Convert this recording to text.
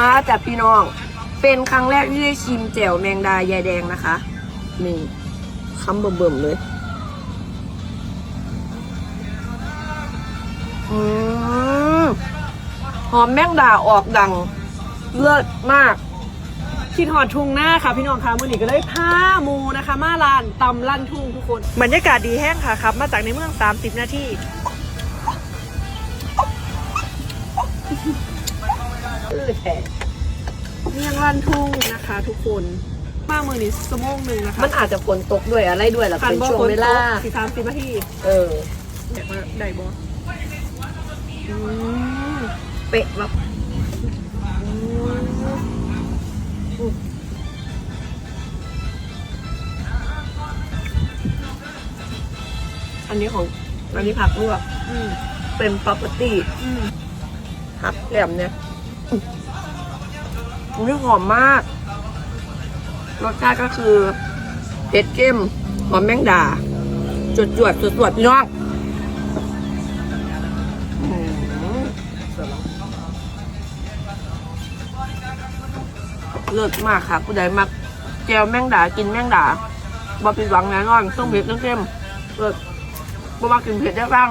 มาจากพี่น้อง เป็นครั้งแรกที่ได้ชิมแจ่วแมงดายายแดงนะคะ นี่คำเบิ่มๆเลย อืมหอมแมงดาออกดัง เลิศมากคิดหอดทุ่งหน้าค่ะพี่น้องคะมื่อนี้ก็เลยผ้ามูนะคะ มาลานตำลั่นทุ่งทุกคน บรรยากาศดีแห้งค่ะครับ มาจากในเมือง 30 นาที เออแท้เมืองลั่นทุ่งนะคะ ทุกคนมามือนี้สมงหนึ่งนะคะมันอาจจะฝนตกด้วยอะไรด้วยล่ะคันเป็นบ่ช่วงฝนเวตลากสี่สามสิบนาทีเอออยากมาได้บ่อืมเป๊ะแบบอันนี้ของอันนี้ผักลวกอืมเป็น property อืมผักแหลมเนี่ย อุ้ยหอมมาก รสชาติก็คือเผ็ดเข้ม หอมแมงดา จวดจวดสวดสวดพี่น้องเลิศมากค่ะ ผู้ใดมักแจวแมงดา กินแมงดาบอผิดหวังแน่นอนต้องเผ็ดต้องเข้มเลิศบ่มากินเผ็ดได้บ้าง